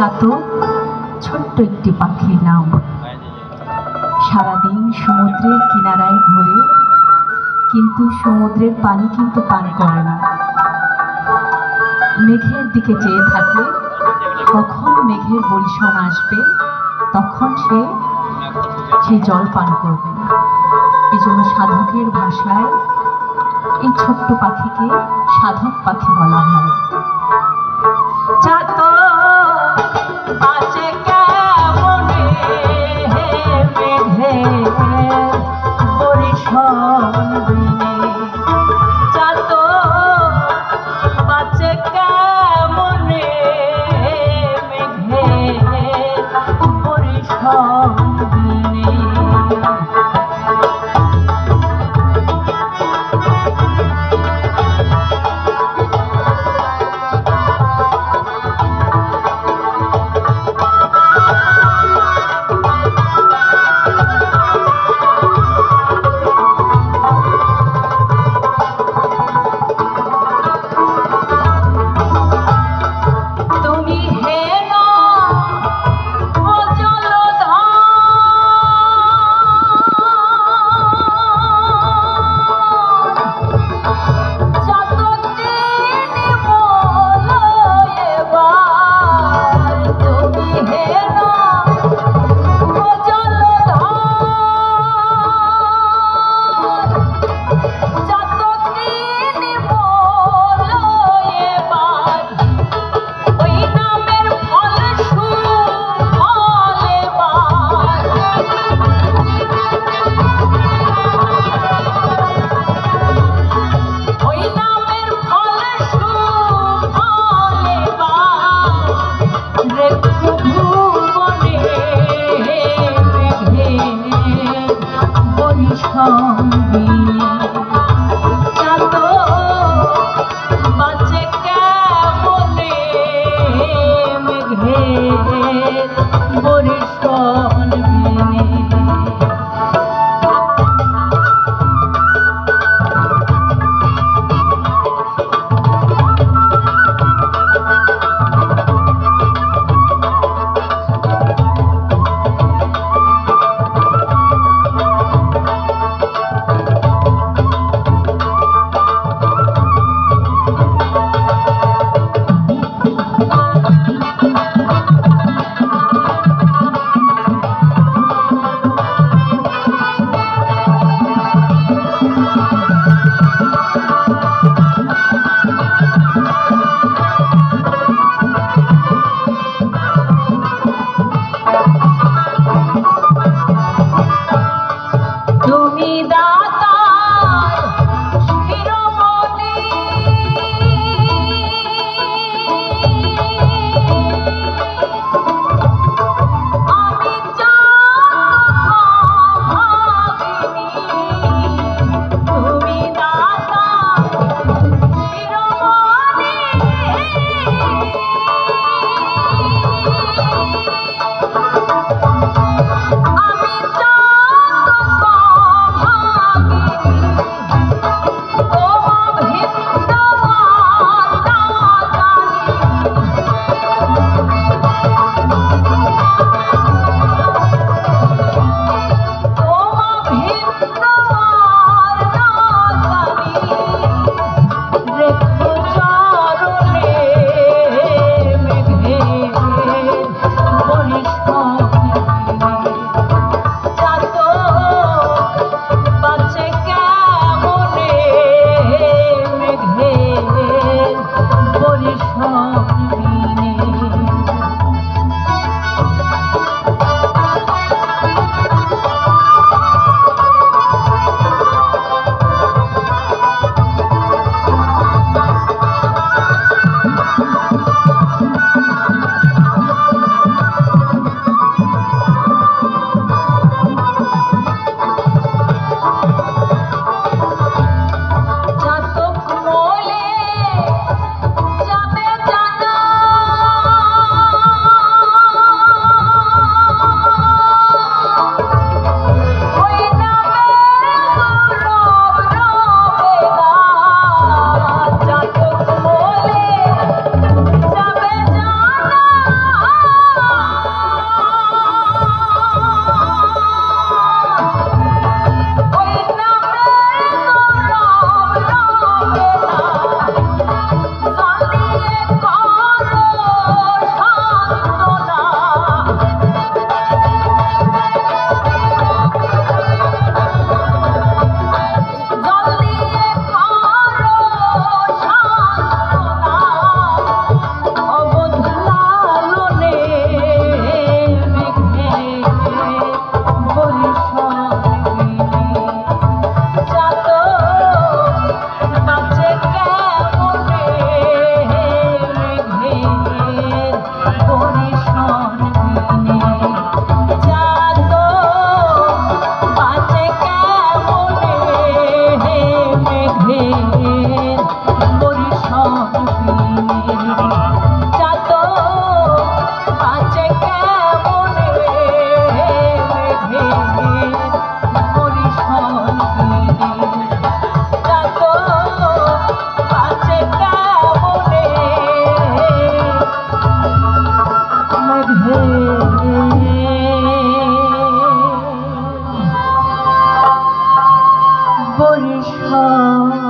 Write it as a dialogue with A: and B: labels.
A: চাতক ছোট্ট একটি পাখির নাম। সারাদিন সমুদ্রের কিনারায় ঘুরে, কিন্তু সমুদ্রের পানি কিন্তু পান করে না। মেঘের দিকে চেয়ে থাকে, কখন মেঘের বরিশন আসবে, তখন সে সেই জল পান করবে। এই জন্য সাধকের ভাষায় এই ছোট্ট পাখিকে সাধক পাখি বলা হয়। আছে দিলে পরিষ্কার